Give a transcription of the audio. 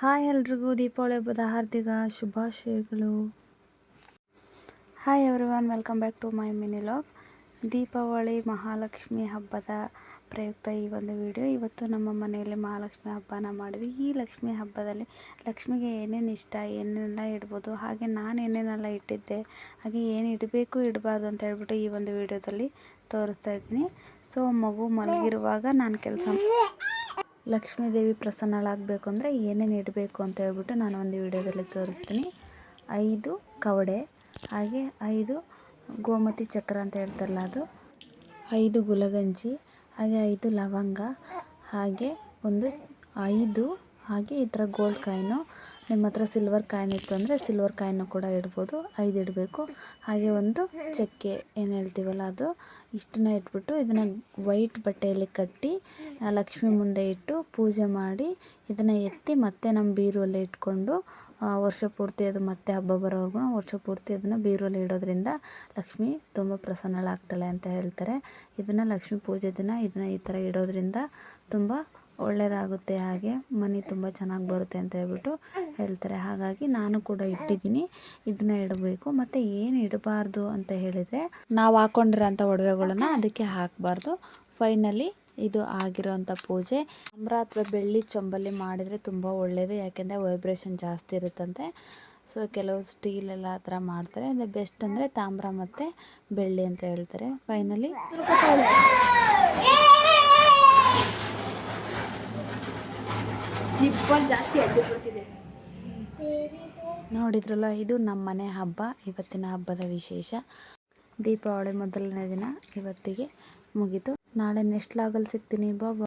Hi ಎಲ್ರಿಗೂ ದೀಪಾವಳಿ ಹಬ್ಬದ ಹಾರ್ದಿಕ ಶುಭಾಶಯಗಳು. Hi everyone welcome back to my mini vlog Deepavali Mahalakshmi ಹಬ್ಬದ ಪ್ರಯುಕ್ತ ಈ ಒಂದು ವಿಡಿಯೋ ಇವತ್ತು ನಮ್ಮ ಮನೆಯಲ್ಲಿ ಮಹಾಲಕ್ಷ್ಮಿ ಹಬ್ಬನ ಮಾಡಿದ್ವಿ. ಈ ಲಕ್ಷ್ಮಿ ಹಬ್ಬದಲ್ಲಿ ಲಕ್ಷ್ಮಿಗೆ ಏನೇನು ಇಷ್ಟ, ಏನೇನೆಲ್ಲ ಇಡ್ಬೋದು, ಹಾಗೆ ನಾನು ಏನೇನೆಲ್ಲ ಇಟ್ಟಿದ್ದೆ, ಹಾಗೆ ಏನು ಇಡಬೇಕು, ಇಡಬಾರ್ದು ಅಂತ ಹೇಳ್ಬಿಟ್ಟು ಈ ಒಂದು ವಿಡಿಯೋದಲ್ಲಿ ತೋರಿಸ್ತಾ ಇದ್ದೀನಿ. ಸೊ ಮಗು ಮಲಗಿರುವಾಗ ನಾನು ಕೆಲಸ ಲಕ್ಷ್ಮೀ ದೇವಿ ಪ್ರಸನ್ನಳಾಗಬೇಕು ಅಂದರೆ ಏನೇನು ಇಡಬೇಕು ಅಂತ ಹೇಳ್ಬಿಟ್ಟು ನಾನು ಒಂದು ವಿಡಿಯೋದಲ್ಲಿ ತೋರಿಸ್ತೀನಿ. ಐದು ಕವಡೆ, ಹಾಗೆ ಐದು ಗೋಮತಿ ಚಕ್ರ ಅಂತ ಹೇಳ್ತಾರಲ್ಲ ಅದು. ಐದು ಗುಲಗಂಜಿ, ಹಾಗೆ ಐದು ಲವಂಗ, ಹಾಗೆ ಒಂದು ಐದು, ಹಾಗೆ ಈ ಥರ ಗೋಲ್ಡ್ ಕಾಯಿನು ನಿಮ್ಮ ಹತ್ರ ಸಿಲ್ವರ್ ಕಾಯಿನ್ ಇತ್ತು ಅಂದರೆ ಸಿಲ್ವರ್ ಕಾಯಿನ್ನ ಕೂಡ ಇಡ್ಬೋದು. ಐದು ಇಡಬೇಕು. ಹಾಗೆ ಒಂದು ಚಕ್ಕೆ, ಏನು ಹೇಳ್ತೀವಲ್ಲ ಅದು? ಇಷ್ಟನ್ನ ಇಟ್ಬಿಟ್ಟು ಇದನ್ನು ವೈಟ್ ಬಟ್ಟೆಯಲ್ಲಿ ಕಟ್ಟಿ ಲಕ್ಷ್ಮಿ ಮುಂದೆ ಇಟ್ಟು ಪೂಜೆ ಮಾಡಿ, ಇದನ್ನು ಎತ್ತಿ ಮತ್ತೆ ನಮ್ಮ ಬೀರುವಲ್ಲಿ ಇಟ್ಕೊಂಡು ವರ್ಷ ಪೂರ್ತಿ ಅದು ಮತ್ತೆ ಹಬ್ಬ ಬರೋವರೆಗೂ ವರ್ಷ ಪೂರ್ತಿ ಅದನ್ನು ಬೀರುವಲ್ಲಿ ಇಡೋದ್ರಿಂದ ಲಕ್ಷ್ಮಿ ತುಂಬ ಪ್ರಸನ್ನಳಾಗ್ತಾಳೆ ಅಂತ ಹೇಳ್ತಾರೆ. ಇದನ್ನು ಲಕ್ಷ್ಮಿ ಪೂಜೆ ದಿನ ಇದನ್ನು ಈ ಥರ ಇಡೋದ್ರಿಂದ ತುಂಬ ಒಳ್ಳೆಯದಾಗುತ್ತೆ ಹಾಗೆ ಮನೆ ತುಂಬ ಚೆನ್ನಾಗಿ ಬರುತ್ತೆ ಅಂತ ಹೇಳ್ಬಿಟ್ಟು ಹೇಳ್ತಾರೆ. ಹಾಗಾಗಿ ನಾನು ಕೂಡ ಇಟ್ಟಿದ್ದೀನಿ. ಇದನ್ನ ಇಡಬೇಕು. ಮತ್ತು ಏನು ಇಡಬಾರ್ದು ಅಂತ ಹೇಳಿದರೆ ನಾವು ಹಾಕ್ಕೊಂಡಿರೋಂಥ ಒಡವೆಗಳನ್ನ ಅದಕ್ಕೆ ಹಾಕಬಾರ್ದು. ಫೈನಲಿ ಇದು ಆಗಿರೋಂಥ ಪೂಜೆ. ತಾಮ್ರ ಅಥವಾ ಬೆಳ್ಳಿ ಚೊಂಬಲ್ಲಿ ಮಾಡಿದರೆ ತುಂಬ ಒಳ್ಳೆಯದು ಯಾಕೆಂದರೆ ವೈಬ್ರೇಷನ್ ಜಾಸ್ತಿ ಇರುತ್ತಂತೆ. ಸೊ ಕೆಲವು ಸ್ಟೀಲ್ ಎಲ್ಲ ಆ ಥರ ಮಾಡ್ತಾರೆ. ಅಂದರೆ ಬೆಸ್ಟ್ ಅಂದರೆ ತಾಮ್ರ ಮತ್ತು ಬೆಳ್ಳಿ ಅಂತ ಹೇಳ್ತಾರೆ. ಫೈನಲಿ. ನೋಡಿದ್ರಲ್ಲ, ಇದು ನಮ್ಮ ಮನೆ ಹಬ್ಬ, ಇವತ್ತಿನ ಹಬ್ಬದ ವಿಶೇಷ. ದೀಪಾವಳಿ ಮೊದಲನೇ ದಿನ ಇವತ್ತಿಗೆ ಮುಗಿತು. ನಾಳೆ ನೆಕ್ಸ್ಟ್ ಲಾಗಲ್ಲಿ ಸಿಗ್ತೀನಿ. ಬಾಬಾ